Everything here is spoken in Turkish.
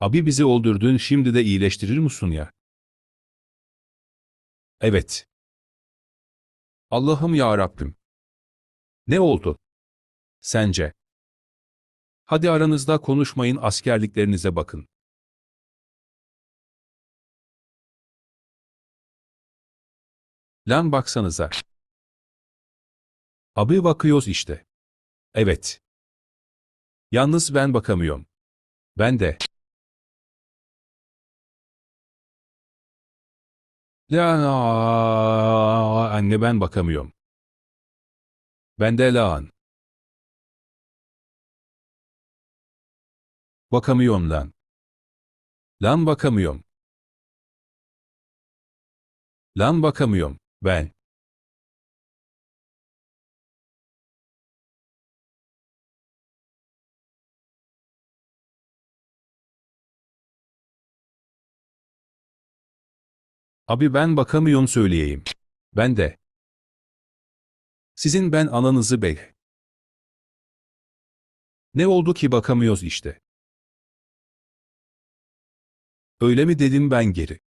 Abi bizi öldürdün şimdi de iyileştirir musun ya? Evet. Allah'ım ya Rabbim. Ne oldu? Sence? Hadi aranızda konuşmayın askerliklerinize bakın. Lan baksanıza. Abi bakıyoruz işte. Evet. Yalnız ben bakamıyorum. Ben de. La anne ben bakamıyorum. Ben de lan. Bakamıyorum lan. Lan bakamıyorum. Lan bakamıyorum. Ben. Abi ben bakamıyorum söyleyeyim. Ben de. Sizin ben ananızı bey. Ne oldu ki bakamıyoruz işte. Öyle mi dedim ben geri.